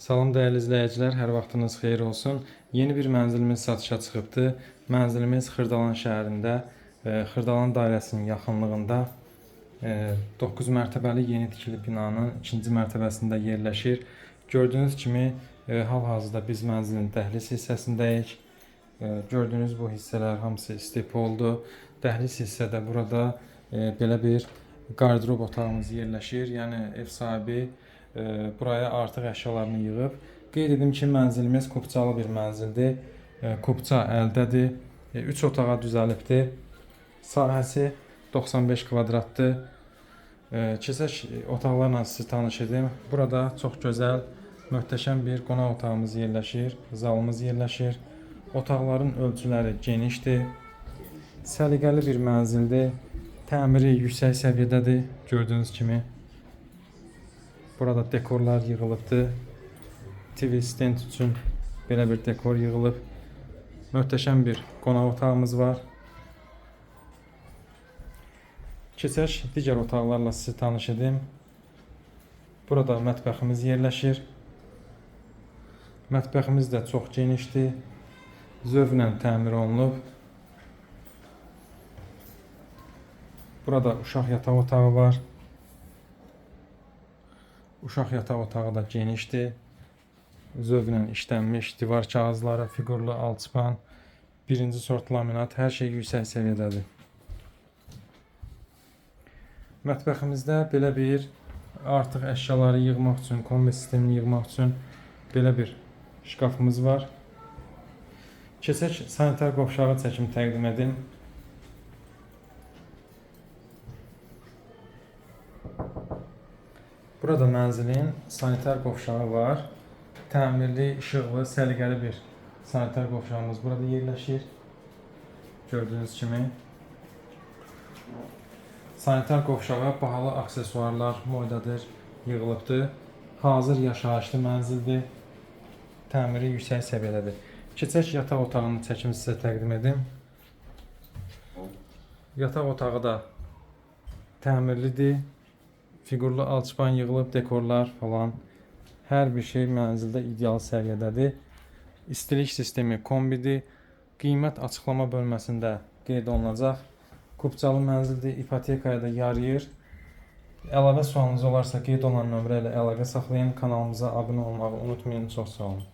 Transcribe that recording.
Salam dəyərli izləyicilər, hər vaxtınız xeyir olsun. Yeni bir mənzilimiz satışa çıxıbdı. Mənzilimiz Xırdalan şəhərində, e, Xırdalan dairəsinin yaxınlığında 9 mərtəbəli yeni tikili binanın ikinci mərtəbəsində yerləşir. Gördüyünüz kimi e, hal-hazırda biz mənzilin dəhliz hissəsindəyik. E, Gördüyünüz bu hissələr hamısı istip oldu. Dəhliz hissədə burada e, belə bir qardırob otağımız yerləşir. Yəni ev sahibi e, buraya artıq əşyalarını yığıb. Qeyd edim ki, mənzilimiz kupçalı bir mənzildir. Kupça əldədir. 3 otağa düzəlibdir. Sahəsi 95 kvadratdır. Keçək otaqlarla sizi tanış edim. Burada çox gözəl, möhtəşəm bir qonaq otağımız yerləşir, zalımız yerləşir. Otaqların ölçüləri genişdir. Səliqəli bir mənzildir. Təmiri yüksək səviyyədədir, gördüyünüz kimi. Burada dekorlar yığılıbdır. TV stand üçün belə bir dekor yığılıb. Möhtəşəm bir qonaq otağımız var. Keçək digər otaqlarla sizi tanış edim. Burada mətbəximiz yerləşir. Mətbəximiz də çox genişdir. Zövqlə təmir olunub. Burada uşaq yataq otağı var. Uşaq yataq otağı da genişdir. Zövqlə işlənmiş divar kağızları, fiqurlu alçıpan, birinci sort laminat, hər şey yüksək səviyyədədir. Mətbəximizdə belə bir artıq əşyaları yığmaq üçün, kombi sistemini yığmaq üçün belə bir şkafımız var. Keçək sanitar qovşağı çəkim təqdim edim. Burada mənzilin sanitar qovşağı var. Təmirli, işıqlı, səliqəli bir sanitar qovşağımız burada yerləşir. Gördüyünüz kimi. Sanitar qovşağa bahalı aksesuarlar moydadır, yığılıbdır. Hazır yaşayışlı mənzildir. Təmiri yüksək səviyyədədir. Keçək yataq otağının çəkimi sizə təqdim edim. Yataq otağı da təmirlidir. Fiqurlu alçıpan yığılıb, dekorlar falan. Hər bir şey mənzildə ideal səviyyədədir. İstilik sistemi kombidir. Qiymət açıqlama bölməsində qeyd olunacaq. Kupçalı mənzildir, ipotekaya da yarayır. Əlavə sualınız olarsa qeyd olunan nömrə ilə əlaqə saxlayın. Kanalımıza abunə olmağı unutmayın. Çox sağ olun.